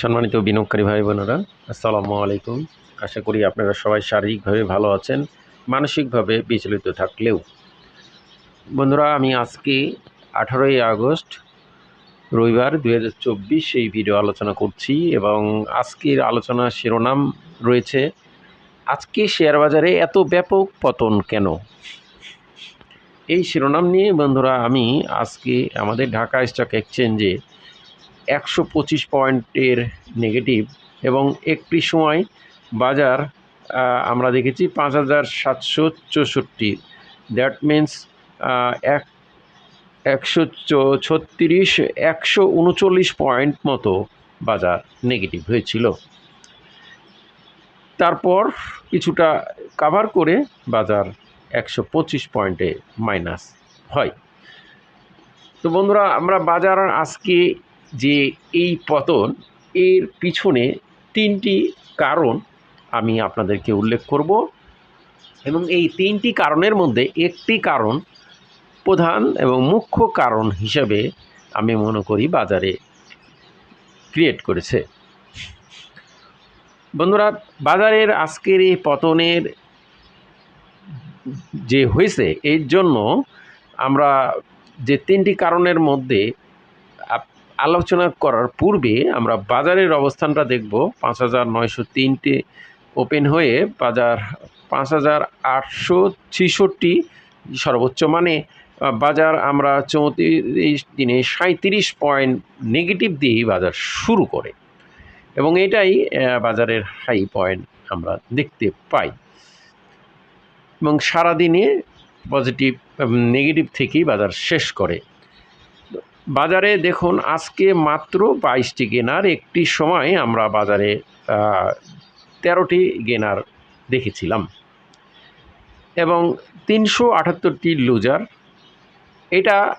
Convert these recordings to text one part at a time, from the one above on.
সম্মানিত বিনিয়োগকারী ভাই বোনেরা, আসসালামু আলাইকুম। আশা করি আপনারা সবাই শারীরিকভাবে ভালো আছেন, মানসিকভাবে বিচলিত থাকলেও। বন্ধুরা, আমি আজকে আঠারোই আগস্ট, রবিবার দু হাজার চব্বিশ এই ভিডিও আলোচনা করছি এবং আজকের আলোচনা শিরোনাম রয়েছে, আজকে শেয়ার বাজারে এত ব্যাপক পতন কেন? এই শিরোনাম নিয়ে বন্ধুরা, আমি আজকে আমাদের ঢাকা স্টক এক্সচেঞ্জে একশো পঁচিশ পয়েন্টের নেগেটিভ এবং একটি সময় বাজার আমরা দেখেছি পাঁচ হাজার সাতশো চৌষট্টি। দ্যাট মিন্স এক একশো ছত্রিশ, একশো উনচল্লিশ পয়েন্ট মতো বাজার নেগেটিভ হয়েছিল। তারপর কিছুটা কাভার করে বাজার একশো পঁচিশ পয়েন্টে মাইনাস হয়। তো বন্ধুরা, আমরা বাজার আজকে যে এই পতন, এর পিছনে তিনটি কারণ আমি আপনাদেরকে উল্লেখ করব এবং এই তিনটি কারণের মধ্যে একটি কারণ প্রধান এবং মুখ্য কারণ হিসেবে আমি মনে করি বাজারে ক্রিয়েট করেছে। বন্ধুরা, বাজারের আজকের এই পতনের যে হয়েছে, এর জন্য আমরা যে তিনটি কারণের মধ্যে আলোচনা করার পূর্বে আমরা বাজারের অবস্থানটা দেখব। পাঁচ হাজার নয়শো তিনটে ওপেন হয়ে বাজার পাঁচ হাজার আটশো ছেষট্টি সর্বোচ্চ মানে বাজার আমরা চৌত্রিশ দিনে সাঁত্রিশ পয়েন্ট নেগেটিভ দিয়েই বাজার শুরু করে। এবং এটাই বাজারের হাই পয়েন্ট আমরা দেখতে পাই। এবং সারাদিনে পজিটিভ নেগেটিভ থেকেই বাজার শেষ করে। বাজারে দেখুন, আজকে মাত্র বাইশটি গেনার একটি সময় আমরা বাজারে তেরোটি গেনার দেখেছিলাম। এবং তিনশো আটাত্তরটি লুজার, এটা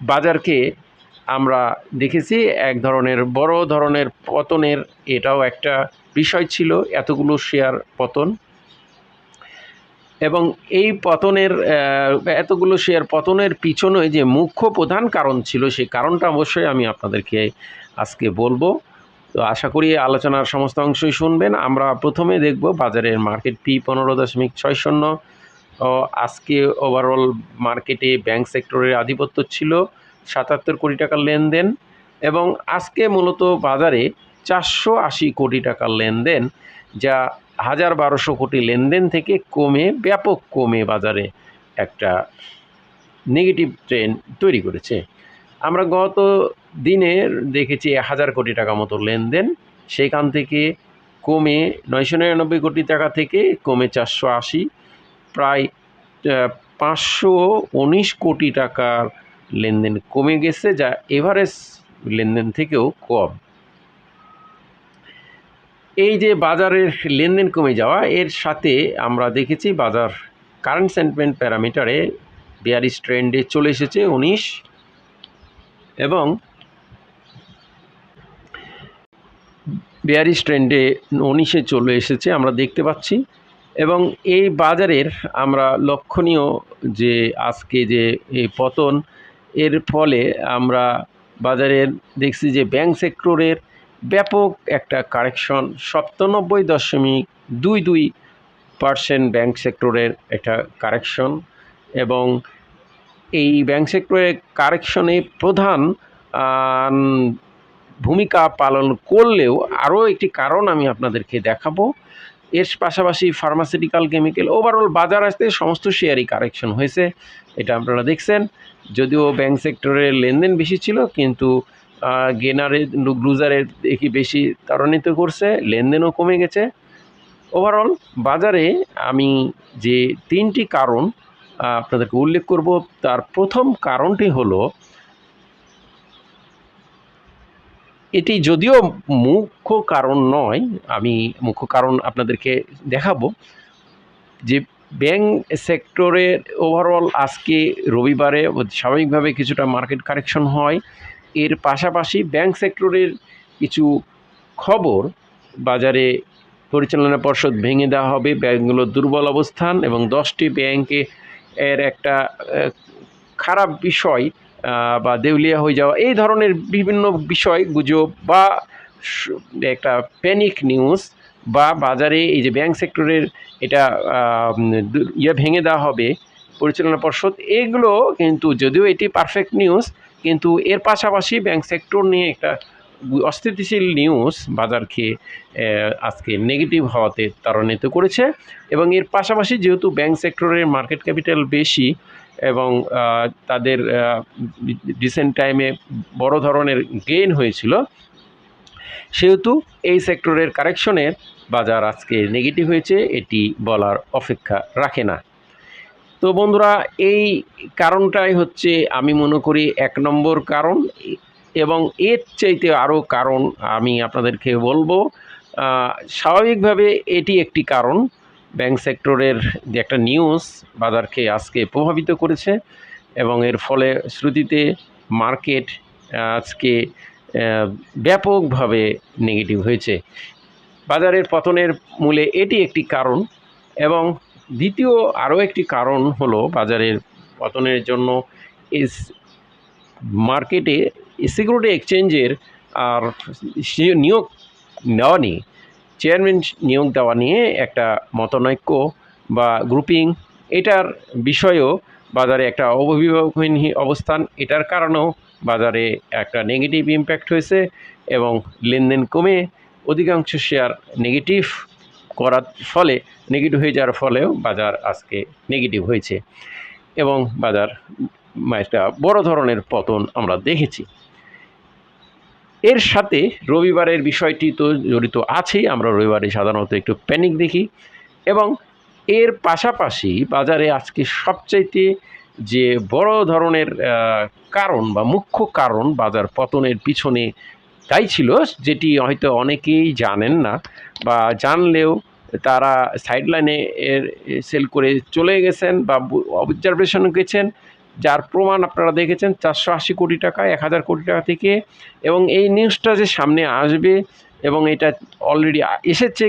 বাজারকে আমরা দেখেছি, এক ধরনের বড় ধরনের পতনের, এটাও একটা বিষয় ছিল, এতগুলো শেয়ার পতন। এবং এই পতনের এতগুলো শেয়ার পতনের পিছনে যে মুখ্য প্রধান কারণ ছিল, সেই কারণটা অবশ্যই আমি আপনাদেরকে আজকে বলব। তো আশা করি আলোচনার সমস্ত অংশই শুনবেন। আমরা প্রথমে দেখব বাজারের মার্কেট পি পনেরো দশমিক ছয় শূন্য। আজকে ওভারঅল মার্কেটে ব্যাংক সেক্টরের আধিপত্য ছিল সাতাত্তর কোটি টাকার লেনদেন এবং আজকে মূলত বাজারে চারশো আশি কোটি টাকার লেনদেন, যা হাজার বারোশো কোটি লেনদেন থেকে কমে, ব্যাপক কমে বাজারে একটা নেগেটিভ ট্রেন্ড তৈরি করেছে। আমরা গত দিনের দেখেছি হাজার কোটি টাকা মতো লেনদেন, সেখান থেকে কমে নয়শো নিরানব্বই কোটি টাকা থেকে কমে চারশো আশি, প্রায় পাঁচশো উনিশ কোটি টাকার লেনদেন কমে গেছে, যা এভারেজ লেনদেন থেকেও কম। এই যে বাজারের লেনদেন কমে যাওয়া, এর সাথে আমরা দেখেছি বাজার কারেন্ট সেন্টমেন্ট প্যারামিটারে বিয়ারিশ ট্রেন্ডে চলে এসেছে উনিশ। এবং বিয়ারিশ ট্রেন্ডে উনিশে চলে এসেছে আমরা দেখতে পাচ্ছি। এবং এই বাজারের আমরা লক্ষণীয় যে আজকে যে এই পতন, এর ফলে আমরা বাজারের দেখছি যে ব্যাংক সেক্টরের ব্যাপক একটা কারেকশন, সপ্তানব্বই দশমিক দুই দুই পার্সেন্ট ব্যাংক সেক্টরের একটা কারেকশন এবং এই ব্যাংক সেক্টরের কারেকশনে প্রধান ভূমিকা পালন করলেও আরও একটি কারণ আমি আপনাদেরকে দেখাবো। এর পাশাপাশি ফার্মাসিউটিক্যাল কেমিক্যাল ওভারঅল বাজার আসতে সমস্ত শেয়ারই কারেকশন হয়েছে, এটা আপনারা দেখছেন। যদিও ব্যাংক সেক্টরের লেনদেন বেশি ছিল, কিন্তু গেনারের লুজারের দেখি বেশি ত্বরান্বিত করছে, লেনদেনও কমে গেছে। ওভারঅল বাজারে আমি যে তিনটি কারণ আপনাদেরকে উল্লেখ করব। তার প্রথম কারণটি হলো, এটি যদিও মুখ্য কারণ নয়, আমি মুখ্য কারণ আপনাদেরকে দেখাবো। যে ব্যাংক সেক্টরের ওভারঅল আজকে রবিবারে স্বাভাবিকভাবে কিছুটা মার্কেট কারেকশন হয়। এর পাশাপাশি ব্যাংক সেক্টরের কিছু খবর বাজারে পরিচালনা পর্ষদ ভেঙে দেওয়া হবে। ব্যাংকগুলোর দুর্বল অবস্থান এবং দশটি ব্যাংকে এর একটা খারাপ বিষয় বা দেউলিয়া হয়ে যাওয়া। এই ধরনের বিভিন্ন বিষয়, গুজব বা একটা প্যানিক নিউজ বা বাজারে এই যে ব্যাংক সেক্টরের এটা ইয়ে ভেঙে দেওয়া হবে পরিচালনা পর্ষদ। এগুলো কিন্তু যদিও এটি পারফেক্ট নিউজ কিন্তু এর পাশাপাশি ব্যাংক সেক্টর নিয়ে একটা অস্থিতিশীল নিউজ বাজারকে আজকে নেগেটিভ হওয়াতে ত্বরান্বিত করেছে এবং এর পাশাপাশি যেহেতু ব্যাংক সেক্টরের মার্কেট ক্যাপিটাল বেশি এবং তাদের রিসেন্ট টাইমে বড় ধরনের গেইন হয়েছিল, সেহেতু এই সেক্টরের কারেকশনের বাজার আজকে নেগেটিভ হয়েছে, এটি বলার অপেক্ষা রাখে না। তো বন্ধুরা, এই কারণটাই হচ্ছে আমি মনে করি এক নম্বর কারণ এবং এর চাইতে আরও কারণ আমি আপনাদেরকে বলব। স্বাভাবিকভাবে এটি একটি কারণ। ব্যাংক সেক্টরের যে একটা নিউজ বাজারকে আজকে প্রভাবিত করেছে এবং এর ফলে শ্রুতিতে মার্কেট আজকে ব্যাপকভাবে নেগেটিভ হয়েছে। বাজারের পতনের মূলে এটি একটি কারণ এবং দ্বিতীয় আরও একটি কারণ হলো বাজারের পতনের জন্য এস মার্কেটে সিকিউরিটি এক্সচেঞ্জের আর নিয়োগ নেওয়া নিয়ে চেয়ারম্যান নিয়োগ দেওয়া নিয়ে একটা মতনৈক্য বা গ্রুপিং এটার বিষয়েও বাজারে একটা অভিভাবকহীন অবস্থান, এটার কারণেও বাজারে একটা নেগেটিভ ইম্প্যাক্ট হয়েছে এবং লেনদেন কমে, অধিকাংশ শেয়ার নেগেটিভ করার ফলে নেগেটিভ হয়ে যাওয়ার ফলেও বাজার আজকে নেগেটিভ হয়েছে। এবং বাজার একটা বড় ধরনের পতন আমরা দেখেছি। এর সাথে রবিবারের বিষয়টি তো জড়িত আছেই, আমরা রবিবারে সাধারণত একটু প্যানিক দেখি। এবং এর পাশাপাশি বাজারে আজকে সবচাইতে যে বড় ধরনের কারণ বা মুখ্য কারণ বাজার পতনের পিছনে তাই ছিল, যেটি হয়তো অনেকেই জানেন না বা জানলেও তারা সাইডলাইনে এর সেল করে চলে গেছেন বা অবজারভেশন গেছেন, যার প্রমাণ আপনারা দেখেছেন চারশো আশি কোটি টাকা, এক হাজার কোটি টাকা থেকে। এবং এই নিউজটা যে সামনে আসবে এবং এটা অলরেডি এসেছে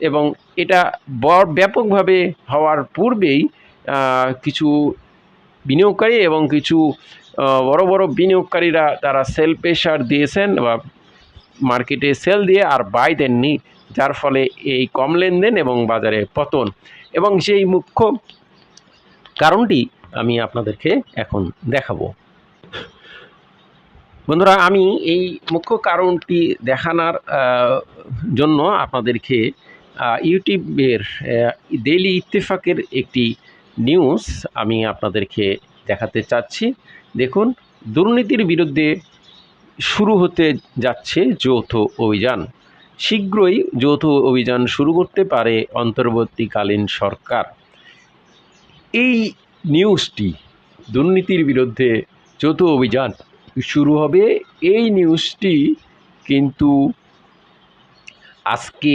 এবং এটা বড় ব্যাপকভাবে হওয়ার পূর্বেই কিছু বিনিয়োগকারী এবং কিছু বড় বড় বিনিয়োগকারীরা তারা সেল প্রেশার দিয়েছেন বা মার্কেটে সেল দিয়ে আর বাই দেননি। যার ফলে এই কম লেনদেন এবং বাজারে পতন। এবং সেই মুখ্য কারণটি আমি আপনাদেরকে এখন দেখাবো। বন্ধুরা, আমি এই মুখ্য কারণটি দেখানোর জন্য আপনাদেরকে ইউটিউবের ডেইলি ইত্তেফাকের একটি নিউজ আমি আপনাদেরকে দেখাতে চাচ্ছি। দেখুন, দুর্নীতির বিরুদ্ধে শুরু হতে যাচ্ছে যৌথ অভিযান। শীঘ্রই যৌথ অভিযান শুরু করতে পারে অন্তর্বর্তীকালীন সরকার। এই নিউজটি দুর্নীতির বিরুদ্ধে যৌথ অভিযান শুরু হবে। এই নিউজটি কিন্তু আজকে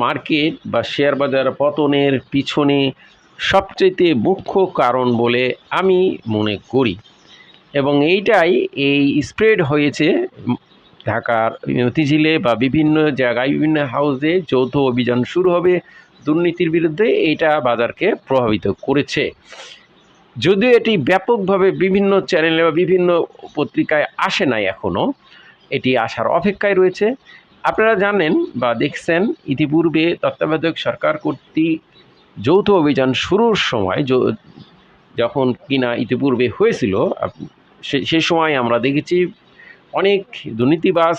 মার্কেট বা শেয়ার বাজার পতনের পিছনে সবচেয়ে মুখ্য কারণ বলে আমি মনে করি। এবং এইটাই এই স্প্রেড হয়েছে ঢাকার মতিঝিলে বা বিভিন্ন জায়গায়, বিভিন্ন হাউসে যৌথ অভিযান শুরু হবে দুর্নীতির বিরুদ্ধে। এইটা বাজারকে প্রভাবিত করেছে। যদিও এটি ব্যাপকভাবে বিভিন্ন চ্যানেলে বা বিভিন্ন পত্রিকায় আসে নাই এখনও এটি আসার অপেক্ষায় রয়েছে। আপনারা জানেন বা দেখছেন, ইতিপূর্বে তত্ত্বাবধায়ক সরকার কর্তৃক যৌথ অভিযান শুরুর সময় যখন কিনা ইতিপূর্বে হয়েছিল সে সময় আমরা দেখেছি অনেক দুর্নীতিবাজ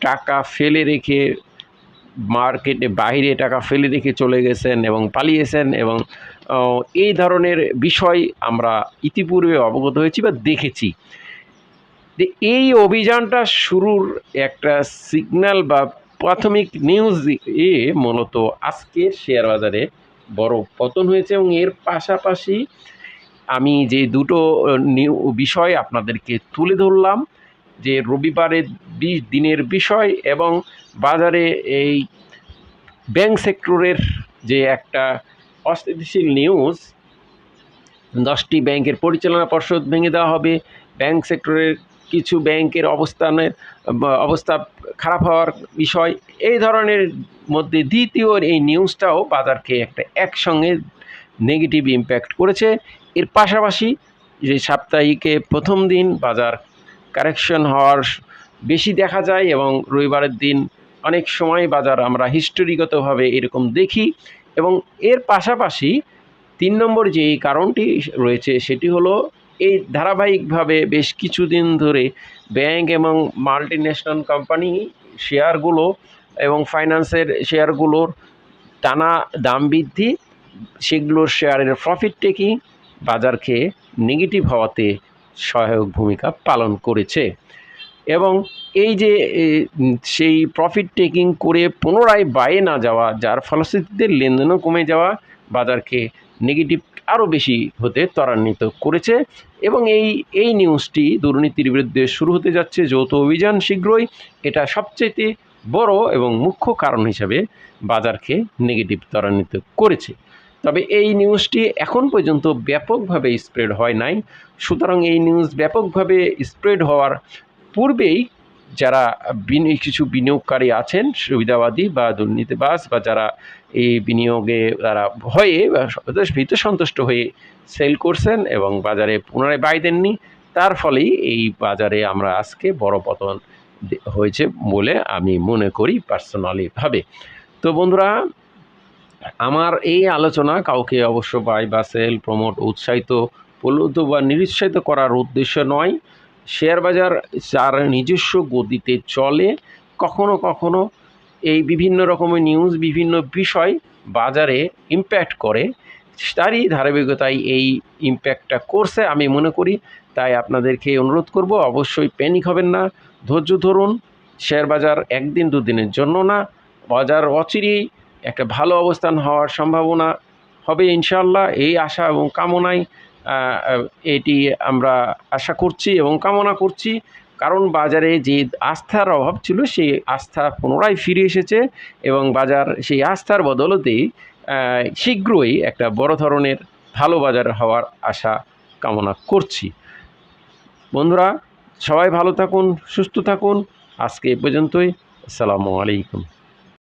টাকা ফেলে রেখে মার্কেটে বাইরে টাকা ফেলে রেখে চলে গেছেন এবং পালিয়েছেন এবং এই ধরনের বিষয় আমরা ইতিপূর্বে অবগত হয়েছি বা দেখেছি। যে এই অভিযানটা শুরুর একটা সিগন্যাল বা প্রাথমিক নিউজ এ মূলত আজকের শেয়ার বাজারে বড় পতন হয়েছে এবং এর পাশাপাশি আমি যে দুটো নিউ, বিষয় আপনাদেরকে তুলে ধরলাম। যে রবিবারের বিশ দিনের বিষয় এবং বাজারে এই ব্যাংক সেক্টরের যে একটা অস্থিতিশীল নিউজ, দশটি ব্যাংকের পরিচালনা পর্ষদ ভেঙে দেওয়া হবে। ব্যাংক সেক্টরের কিছু ব্যাংকের অবস্থানের অবস্থা খারাপ হওয়ার বিষয়। এই ধরনের মধ্যে দ্বিতীয় এই নিউজটাও বাজারকে একটা একসঙ্গে নেগেটিভ ইম্প্যাক্ট করেছে। এর পাশাপাশি যে সাপ্তাহিকে প্রথম দিন বাজার কারেকশন হওয়ার বেশি দেখা যায় এবং রবিবারের দিন অনেক সময় বাজার আমরা হিস্টোরিগতভাবে এরকম দেখি এবং এর পাশাপাশি তিন নম্বর যে কারণটি রয়েছে সেটি হলো এই ধারাবাহিকভাবে বেশ কিছুদিন ধরে ব্যাংক এবং মাল্টি ন্যাশনাল কোম্পানি শেয়ারগুলো এবং ফাইন্যান্সের শেয়ারগুলোর টানা দাম বৃদ্ধি, সেগুলোর শেয়ারের প্রফিট টেকিং বাজারকে নেগেটিভ হওয়াতে সহায়ক ভূমিকা পালন করেছে। এবং এই যে সেই প্রফিট টেকিং করে পুনরায় বাইরে না যাওয়া, যার ফলশ্রুতিতে লেনদেনও কমে যাওয়া, বাজারকে নেগেটিভ আরও বেশি হতে ত্বরান্বিত করেছে। এবং এই এই নিউজটি দুর্নীতির বিরুদ্ধে শুরু হতে যাচ্ছে যৌথ অভিযান শীঘ্রই। এটা সবচেয়ে বড় এবং মুখ্য কারণ হিসাবে বাজারকে নেগেটিভ ত্বরান্বিত করেছে। তবে এই নিউজটি এখন পর্যন্ত ব্যাপকভাবে স্প্রেড হয় নাই। সুতরাং এই নিউজ ব্যাপকভাবে স্প্রেড হওয়ার পূর্বেই যারা কিছু বিনিয়োগকারী আছেন, সুবিধাবাদী বা দুর্নীতিবাস বা যারা এই বিনিয়োগে তারা ভয়ে বা ভীত সন্তুষ্ট হয়ে সেল করছেন এবং বাজারে পুনরায় বাই দেননি, তার ফলেই এই বাজারে আমরা আজকে বড় পতন হয়েছে বলে আমি মনে করি পার্সোনালিভাবে। তো বন্ধুরা আমার এই আলোচনা কাউকে অবশ্য বাই বা সেল প্রমোট উৎসাহিত, প্রলুব্ধ বা নিরুৎসাহিত করার উদ্দেশ্য নয়। শেয়ার বাজার যার নিজস্ব গতিতে চলে, কখনো কখনো এই বিভিন্ন রকমের নিউজ বিভিন্ন বিষয় বাজারে ইম্প্যাক্ট করে। তারই ধারাবাহিকতায় এই ইম্প্যাক্টটা করছে আমি মনে করি। তাই আপনাদেরকে অনুরোধ করব, অবশ্যই প্যানিক হবেন না। ধৈর্য ধরুন। শেয়ার বাজার একদিন দুদিনের জন্য না। বাজার অচিরেই একটা ভালো অবস্থান হওয়ার সম্ভাবনা হবে ইনশাল্লাহ এই আশা এবং কামনায় এটি আমরা আশা করছি এবং কামনা করছি। কারণ বাজারে যে আস্থার অভাব ছিল, সেই আস্থা পুনরায় ফিরে এসেছে এবং বাজার সেই আস্থার বদলতেই শীঘ্রই একটা বড় ধরনের ভালো বাজার হওয়ার আশা কামনা করছি। বন্ধুরা, সবাই ভালো থাকুন, সুস্থ থাকুন। আজকে এ পর্যন্তই। আসসালামু আলাইকুম।